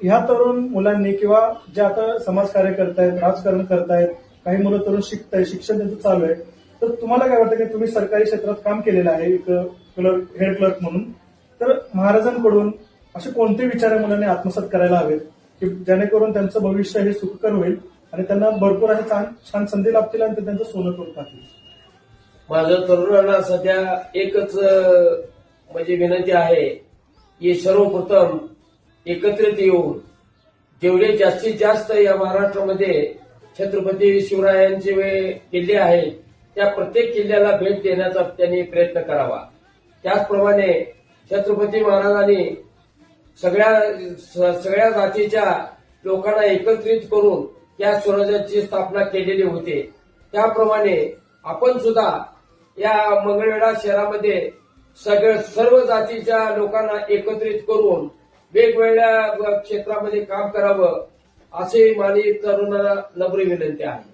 ह्या तरुण मुलांनी किंवा जे आता समाजकार्य करतायत राजकारण करतायत काही मुलं तरुण शिकतायत शिक्षण त्यांचं चालू आहे तर तुम्हाला काय वाटतं की तुम्ही सरकारी क्षेत्रात काम केलेलं आहे एक क्लर्क हेड क्लर्क म्हणून तर महाराजांकडून असे कोणते विचार या मुलांनी आत्मसात करायला हवेत की जेणेकरून त्यांचं भविष्य हे सुखकर होईल आणि त्यांना भरपूर असे छान छान संधी लाभतील आणि ते त्यांचं सोनं करून टाकतील माझं तरुणांना सध्या एकच म्हणजे विनंती आहे की सर्वप्रथम एकत्रित येऊन जेवढे जास्तीत जास्त या महाराष्ट्रामध्ये छत्रपती शिवरायांचे किल्ले आहेत त्या प्रत्येक किल्ल्याला भेट देण्याचा त्यांनी प्रयत्न करावा. त्याचप्रमाणे छत्रपती महाराजांनी सगळ्या स- सगळ्या जातीच्या लोकांना एकत्रित करून या स्वराज्याची स्थापना केलेली होती. त्याप्रमाणे आपण सुद्धा या मंगळवेढा शहरामध्ये सगळ्या सर्व जातीच्या लोकांना एकत्रित करून वेगवेगळ्या क्षेत्रामध्ये काम करावं असे माझी तरुणांना नम्र विनंती आहे.